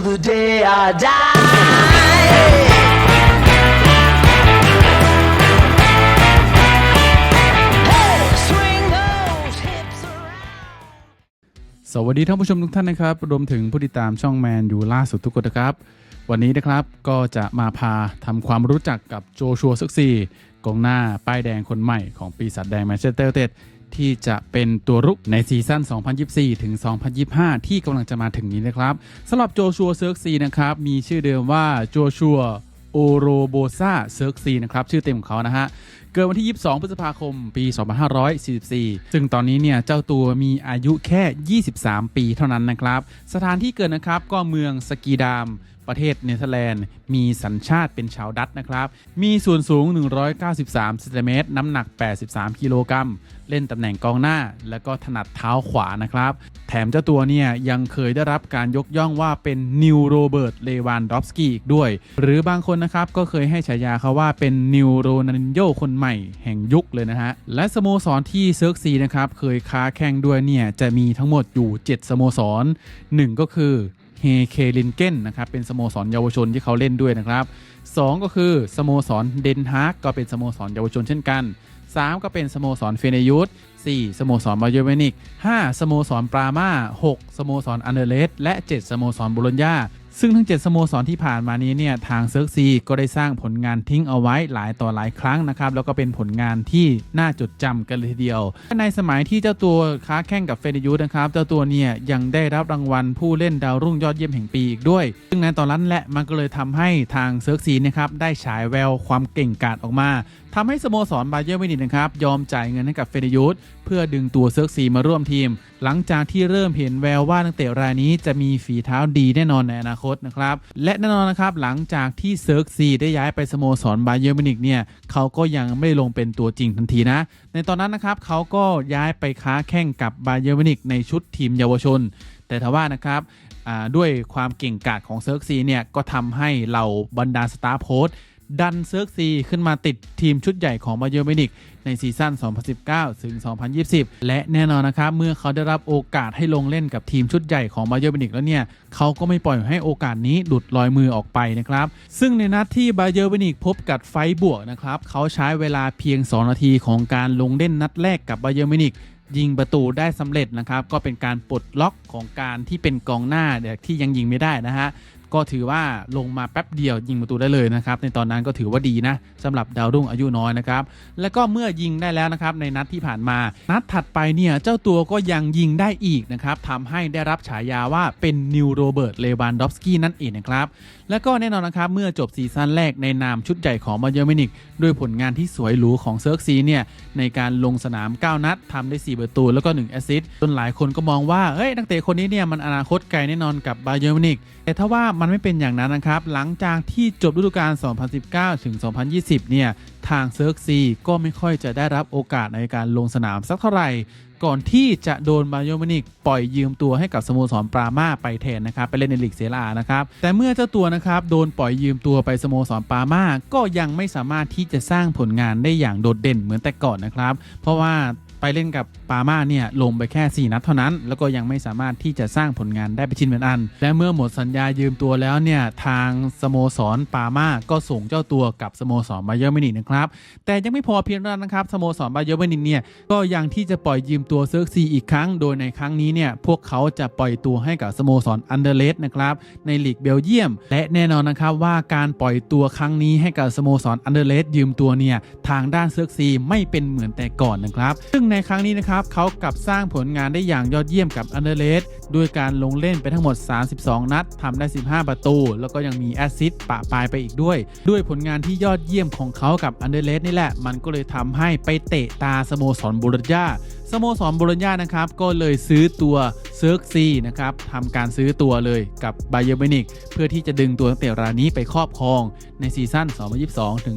till the day I die. สวัสดีท่านผู้ชมทุกท่านนะครับ รวมถึงผู้ติดตามช่องแมนอยู่ล่าสุดทุกคนนะครับ วันนี้นะครับก็จะมาพาทำความรู้จักกับโจชัวซึกซีกองหน้าป้ายแดงคนใหม่ของปีศาจแดงแมนเชสเตอร์ยูไนเต็ด ที่จะเป็นตัวรุกในซีซั่น 2024 ถึง 2025 ที่กำลังจะมาถึงนี้นะครับสำหรับโจชัวเซิร์กซีนะครับ มีชื่อเดิมว่าโจชัวโอโรโบซาเซิร์กซีนะครับ ชื่อเต็มของเขานะฮะเกิดวันที่ 22 พฤษภาคม ปี 2544 ซึ่งตอนนี้เนี่ย เจ้าตัวมีอายุแค่ 23 ปีเท่านั้นนะครับ สถานที่เกิดนะครับก็เมืองสกีดาม ประเทศเนเธอร์แลนด์ มีสัญชาติเป็นชาวดัตช์นะครับ มีส่วนสูง 193เซนติเมตรน้ำหนัก 83 กิโลกรัม เล่นตำแหน่งกองหน้า และก็ถนัดเท้าขวานะครับ แถมเจ้าตัวเนี่ยยังเคยได้รับการยกย่องว่าเป็นนิวโรเบิร์ต เลวานดอฟสกี้อีกด้วย หรือบางคนนะครับก็เคยให้ฉายาเขาว่าเป็นนิวโรนันโยคนใหม่แห่งยุคเลยนะฮะ และสโมสรที่เซิร์กซีนะครับเคยค้าแข่งด้วยเนี่ยจะมีทั้งหมดอยู่ 7 สโมสร 1 ก็คือ เฮเคลินเกนนะครับเป็นสโมสรเยาวชนที่เขาเล่นด้วยนะครับ 2 ก็คือสโมสรเดนฮากก็เป็นสโมสรเยาวชนเช่นกัน 3 ก็เป็นสโมสรเฟเนยุส4สโมสรบาเยอร์เวนิก5สโมสรปรามา6สโมสรอันเดเลสและ 7 สโมสรบุรญญา ซึ่งทั้ง 7 สโมสรที่ผ่านมานี้เนี่ยทางเซิร์กซีก็ได้สร้างผลงานทิ้งเอาไว้หลายต่อหลายครั้งนะครับแล้วก็เป็นผลงานที่น่าจดจำกันเลยทีเดียว ในสมัยที่เจ้าตัวค้าแข่งกับเฟเนยุสนะครับเจ้าตัวเนี่ยยังได้รับรางวัลผู้เล่นดาวรุ่งยอดเยี่ยมแห่งปีอีกด้วย ซึ่งในตอนนั้นแหละมันก็เลยทำให้ทางเซิร์กซีนะครับได้ฉายแววความเก่งกาจออกมาทำให้สโมสรบาเยอร์มิวนิกนะครับ ยอมจ่ายเงินให้กับเฟเนยุสเพื่อดึงตัวเซิร์กซีมาร่วมทีม หลังจากที่เริ่มเห็นแววว่านักเตะรายนี้จะมีฝีเท้าดีแน่นอนในอนาคตนะครับ และแน่นอนนะครับ หลังจากที่เซิร์กซีได้ย้ายไปสโมสรบาเยอร์มิวนิกเนี่ยเขาก็ยังไม่ลงเป็นตัวจริงทันทีนะ ในตอนนั้นนะครับเขาก็ย้ายไปค้าแข่งกับบาเยอร์มิวนิกในชุดทีมเยาวชน แต่ทว่านะครับด้วยความเก่งกาจของเซิร์กซีเนี่ยก็ทำให้เหล่าบรรดาสตาร์โพส ดันเซิร์กซีขึ้นมาติดทีมชุดใหญ่ของบาเยอร์มินิกในซีซั่น 2019 ถึง 2020 และแน่นอนนะครับเมื่อเขาได้รับโอกาสให้ลงเล่นกับทีมชุดใหญ่ของบาเยอร์มินิกแล้วเนี่ย เขาก็ไม่ปล่อยให้โอกาสนี้หลุดลอยมือออกไปนะครับ ซึ่งในนัดที่บาเยอร์มินิกพบกับไฟบวกนะครับ เขาใช้เวลาเพียง 2 นาทีของการลงเล่นนัดแรกกับบาเยอร์มินิกยิงประตูได้สำเร็จนะครับ ก็เป็นการปลดล็อกของการที่เป็นกองหน้าเนี่ยที่ยังยิงไม่ได้นะฮะ ก็ถือว่าลงมาแป๊บเดียวยิงประตูได้เลยนะครับ ในตอนนั้นก็ถือว่าดีนะสำหรับดาวรุ่งอายุน้อยนะครับ แล้วก็เมื่อยิงได้แล้วนะครับในนัดที่ผ่านมา นัดถัดไปเนี่ยเจ้าตัวก็ยังยิงได้อีกนะครับทำให้ได้รับฉายาว่าเป็นนิวโรเบิร์ตเลวานดอฟสกี้นั่นเองนะครับ และก็แน่นอนนะครับเมื่อจบซีซั่นแรกในนามชุดใหญ่ของบาเยอร์มินิกด้วยผลงานที่สวยหรูของเซิร์กซีเนี่ยในการลงสนาม 9 นัดทำได้ 4 ประตู แล้วก็ 1 แอสซิสต์จนหลายคนก็มองว่าเฮ้ยนักเตะคนนี้เนี่ยมันอนาคตไกลแน่นอนกับบาเยอร์มินิกแต่ถ้าว่ามันไม่เป็นอย่างนั้นนะครับหลังจากที่จบฤดูกาล 2019 ถึง 2020 เนี่ย ทางเซิร์กซีก็ไม่ค่อยจะได้รับโอกาสในการลงสนามสักเท่าไหร่ ก่อนที่จะโดนบาโยอมินิกปล่อยยืมตัวให้กับสโมสรปรามาไปแทนนะครับ ไปเล่นในลีกเซรานะครับ แต่เมื่อเจ้าตัวนะครับโดนปล่อยยืมตัวไปสโมสรปรามาก็ยังไม่สามารถที่จะสร้างผลงานได้อย่างโดดเด่นเหมือนแต่ก่อนนะครับ เพราะว่า ไปเล่นกับปามาเนี่ยลงไปแค่ 4 นัดเท่านั้น แล้วก็ยังไม่สามารถที่จะสร้างผลงานได้เป็นชิ้นเป็นอัน และเมื่อหมดสัญญายืมตัวแล้วเนี่ยทางสโมสรปามาก็ส่งเจ้าตัวกับสโมสรบาเยอร์มินินะครับแต่ยังไม่พอเพียงเท่านั้นนะครับสโมสรบาเยอร์มินิกเนี่ยก็ยังที่จะปล่อยยืมตัวเซิร์กซีอีกครั้ง โดยในครั้งนี้เนี่ยพวกเขาจะปล่อยตัวให้กับสโมสรอันเดอร์เลสนะครับในลีกเบลเยียม และแน่นอนนะครับว่าการปล่อยตัวครั้งนี้ให้กับสโมสรอันเดอร์เลสยืมตัวเนี่ยทางด้านเซิร์กซีไม่เป็นเหมือนแต่ก่อนนะครับซึ่งในครั้งนี้นะครับเขากลับสร้างผลงานได้อย่างยอดเยี่ยมกับอันเดอร์เลสด้วยการลงเล่นไปทั้งหมด 32 นัดทำได้ 15 ประตู แล้วก็ยังมีแอสซิสต์ปะปายไปอีกด้วย ด้วยผลงานที่ยอดเยี่ยมของเขากับอันเดอร์เลสนี่แหละ มันก็เลยทำให้ไปเตะตาสโมสรบูรญาสโมสรบูรญานะครับ ก็เลยซื้อตัวเซิร์กซีนะครับทำการซื้อตัวเลยกับบาเยอร์มินิกเพื่อที่จะดึงตัวนักเตะรายนี้ไปครอบครองในซีซั่น 2022 ถึง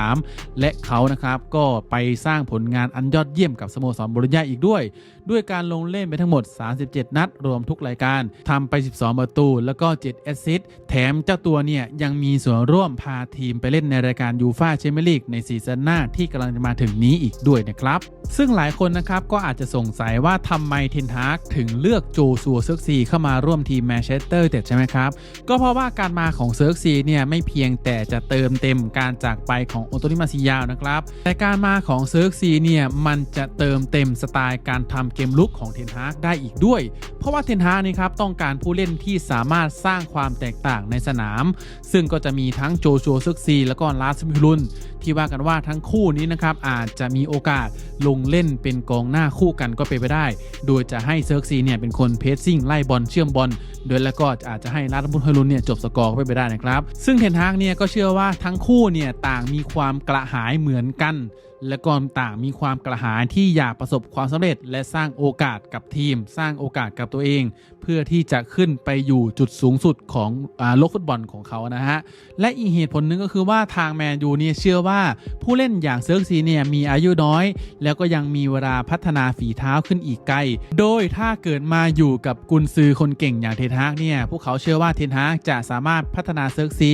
2023 และเขานะครับก็ไปสร้างผลงานอันยอดเยี่ยมกับสโมสรบูรญาอีกด้วย ด้วยการลงเล่นไปทั้งหมด 37 นัด รวมทุกรายการทำไป 12 ประตู แล้วก็ 7 แอสซิสต์แถมเจ้าตัวเนี่ยยังมีส่วนร่วมพาทีมไปเล่นในรายการยูฟาแชมเปี้ยนลีกในซีซั่นหน้าที่กำลังจะมาถึงนี้อีกด้วยนะครับซึ่งหลายคนนะครับก็อาจจะสงสัยว่าทำไมเทนฮากถึงเลือกโจซัวเซิร์กซีเข้ามาร่วมทีมแมนเชสเตอร์เด็ดใช่ไหมครับ ก็เพราะว่าการมาของเซิร์กซีเนี่ยไม่เพียงแต่จะเติมเต็มการจากไปของโอโตนิมาซิยาวนะครับ แต่การมาของเซิร์กซีเนี่ยมันจะเติมเต็มสไตล์การทำเกมลุกของเทนฮากได้อีกด้วย เพราะว่าเทนฮากนี่ครับต้องการผู้เล่นที่สามารถสร้างความแตกต่างในสนาม ซึ่งก็จะมีทั้งโจชัวซึกซีแล้วก็ลาสมิลุนที่ว่ากันว่าทั้งคู่นี้นะครับอาจจะมีโอกาสลงเล่นเป็นกองหน้าคู่กันก็เป็นไปได้ โดยจะให้เซิร์กซีเนี่ยเป็นคนเพสซิ่งไล่บอลเชื่อมบอล โดยแล้วก็อาจจะให้ลาสมุนฮลุนเนี่ยจบสกอร์ก็เป็นไปได้นะครับ ซึ่งเทนฮากเนี่ยก็เชื่อว่าทั้งคู่เนี่ยต่างมีความกระหายเหมือนกัน และก็ต่างมีความกระหายที่อยากประสบความสำเร็จ และสร้างโอกาสกับทีม สร้างโอกาสกับตัวเอง เพื่อที่จะขึ้นไปอยู่จุดสูงสุดของอโลกฟุตบอลของเขานะฮะและอีกเหตุผลหนึ่งก็คือว่าทางแมนยูเนี่ยเชื่อว่าผู้เล่นอย่างเซิร์กซีเนี่ยมีอายุน้อย แล้วก็ยังมีเวลาพัฒฒนาฝีเท้าขึ้นอีกไกล โดยถ้าเกิดมาอยู่กับกุนซือคนเก่งอย่างเทนฮากเนี่ย พวกเขาเชื่อว่าเทนฮากจะสามารถพัฒนาเซิร์กซี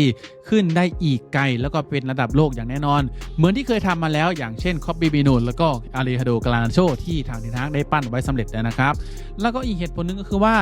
ขึ้นได้อีกไกล แล้วก็เป็นระดับโลกอย่างแน่นอน เหมือนที่เคยทำมาแล้วอย่างเช่นคอบบี้บีนูนแล้วก็อาริฮาโดกาลาโชที่ทางเทนฮากได้ปั้นไว้สำเร็จแล้วนะครับ แล้วก็อีกเหตุผลหนึงก็คือว่า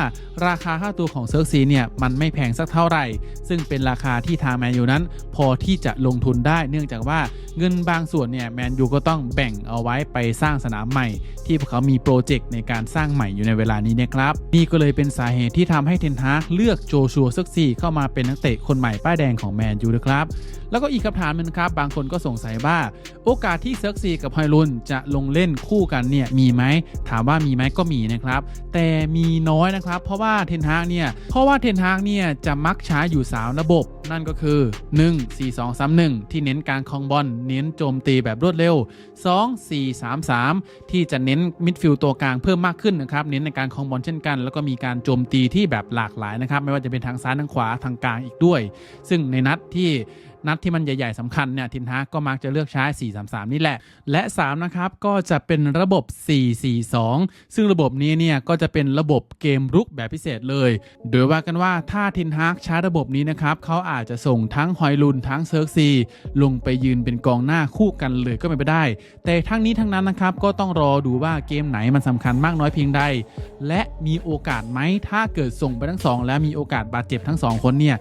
ราคาค่าตัวของเซิร์กซีเนี่ยมันไม่แพงสักเท่าไหร่ ซึ่งเป็นราคาที่ทางแมนยูนั้น พอที่จะลงทุนได้เนื่องจากว่าเงินบางส่วนเนี่ยแมนยูก็ต้องแบ่งเอาไว้ไปสร้างสนามใหม่ที่พวกเขามีโปรเจกต์ในการสร้างใหม่อยู่ในเวลานี้นะครับ นี่ก็เลยเป็นสาเหตุที่ทำให้เทนฮากเลือกโจชัวซึกซีเข้ามาเป็นนักเตะคนใหม่ป้ายแดงของแมนยูนะครับ แล้วก็อีกคำถามนึงนครับ บางคนก็สงสัยว่า โอกาสที่เซิร์กซีกับฮอยลุนจะลงเล่นคู่กันเนี่ยมีไหมถามว่ามีไหมก็มีนะครับ แต่มีน้อยนะครับ เพราะว่าเทนฮากเนี่ยเพราะว่าเทนฮากเนี่ยจะมักใช้อยู่ 3 ระบบ นั่นก็คือ 1 4 2 3 1 ที่เน้นการคองบอลเน้นโจมตีแบบรวดเร็ว 2 4 3 3 ที่จะเน้นมิดฟิลด์ตัวกลางเพิ่มมากขึ้นนะครับเน้นในการคองบอลเช่นกัน แล้วก็มีการโจมตีที่แบบหลากหลายนะครับไม่ว่าจะเป็นทางซ้ายทางขวาทางกลางอีกด้วย ซึ่งในนัดที่ นัดที่มันใหญ่ๆสำคัญเนี่ยทินฮากก็มักจะเลือกใช้ 4-3-3 นี่แหละ และ 3 นะครับก็จะเป็นระบบ 4-4-2 ซึ่งระบบนี้เนี่ยก็จะเป็นระบบเกมรุกแบบพิเศษเลย โดยว่ากันว่าถ้าทินฮากใช้ระบบนี้นะครับเขาอาจจะส่งทั้งฮอยลุนทั้งเซิร์กซีลงไปยืนเป็นกองหน้าคู่กันเลยก็เป็นไปได้ แต่ทั้งนี้ทั้งนั้นนะครับก็ต้องรอดูว่าเกมไหนมันสำคัญมากน้อยเพียงใด และมีโอกาสไหมถ้าเกิดส่งไปทั้งสองแล้วมีโอกาสบาดเจ็บทั้งสองคนเนี่ย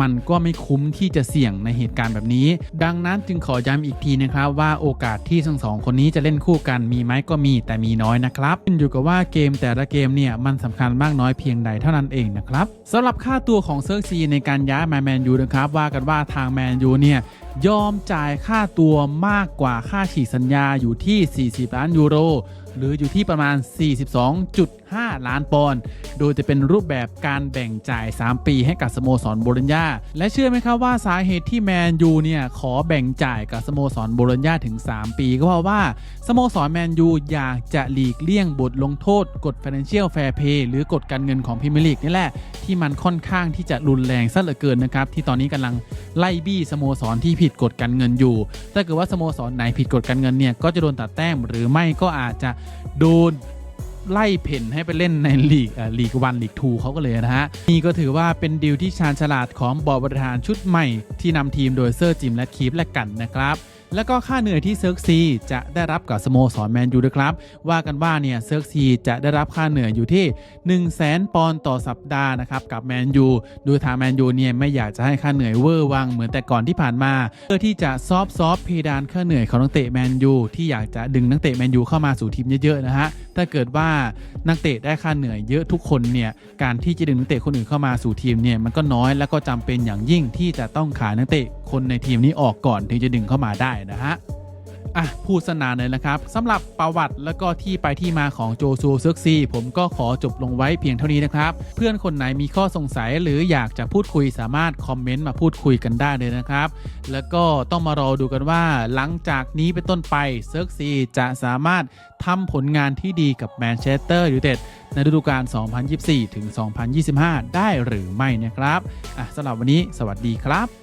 มันก็ไม่คุ้มที่จะเสี่ยงในเหตุการณ์แบบนี้ ดังนั้นจึงขอย้ำอีกทีนะครับว่าโอกาสที่ทั้งสองคนนี้จะเล่นคู่กันมีไหมก็มีแต่มีน้อยนะครับขึ้นอยู่กับว่าเกมแต่ละเกมเนี่ยมันสำคัญมากน้อยเพียงใดเท่านั้นเองนะครับสำหรับค่าตัวของเซิร์ซีในการย้ายมาแมนยูนะครับว่ากันว่าทางแมนยูเนี่ยยอมจ่ายค่าตัวมากกว่าค่าฉีกสัญญาอยู่ที่ 40 ล้านยูโร หรืออยู่ที่ประมาณ 42. 5 ล้านปอนด์ โดยจะเป็นรูปแบบการแบ่งจ่าย 3 ปีให้กับสโมสรโบโลญญา และเชื่อไหมครับว่าสาเหตุที่แมนยูเนี่ยขอแบ่งจ่ายกับสโมสรโบโลญญาถึง 3 ปี ก็เพราะว่าสโมสรแมนยูอยากจะหลีกเลี่ยงบทลงโทษกฎ Financial Fair Play หรือกฎการเงินของพรีเมียร์ลีกนี่แหละ ที่มันค่อนข้างที่จะรุนแรงซะเหลือเกินนะครับ ที่ตอนนี้กำลังไล่บี้สโมสรที่ผิดกฎการเงินอยู่ ถ้าเกิดว่าสโมสรไหนผิดกฎการเงินเนี่ยก็จะโดนตัดแต้มหรือไม่ก็อาจจะโดน ไล่เพ่นให้ไปเล่นในลีกอ่อลีกวันลีกทูเขาก็เลยนะฮะ นี่ก็ถือว่าเป็นดีลที่ชาญฉลาดของบอร์ดบริหารชุดใหม่ที่นำทีมโดยเซอร์จิมและคีฟและกันนะครับ แล้วก็ค่าเหนื่อยที่เซิร์กซีจะได้รับกับสโมสรแมนยูด้วยครับ ว่ากันว่าเนี่ยเซิร์กซีจะได้รับค่าเหนื่อยอยู่ที่ 1 0 0 0 0แสนปอนด์ต่อสัปดาห์นะครับกับแมนยูโดยทางแมนยูเนี่ยไม่อยากจะให้ค่าเหนื่อยเวอร์วังเหมือนแต่ก่อนที่ผ่านมา เพื่อที่จะซอฟซอฟเพดานค่าเหนื่อยของนักเตะแมนยูที่อยากจะดึงนักเตะแมนยูเข้ามาสู่ทีมเยอะๆนะฮะถ้าเกิดว่านักเตะได้ค่าเหนื่อยเยอะทุกคนเนี่ยการที่จะดึงนักเตะคนอื่นเข้ามาสู่ทีมเนี่ยมันก็น้อยแล้วก็จำเป็นอย่างยิ่งที่จะต้องขายนักเตะคนในทีมนี้ออกก่อนถึงจะดึงเข้ามาได้นะฮะอะพูดสนานเลยนะครับสำหรับประวัติแล้วก็ที่ไปที่มาของโจซูซึกซีผมก็ขอจบลงไว้เพียงเท่านี้นะครับ เพื่อนคนไหนมีข้อสงสัยหรืออยากจะพูดคุยสามารถคอมเมนต์มาพูดคุยกันได้เลยนะครับ แล้วก็ต้องมารอดูกันว่า หลังจากนี้เป็นต้นไปเซิร์กซีจะสามารถทำผลงานที่ดีกับแมนเชสเตอร์ยูไนเต็ดในฤดูกาล 2024 ถึง 2025 ได้หรือไม่นะครับอะสำหรับวันนี้สวัสดีครับ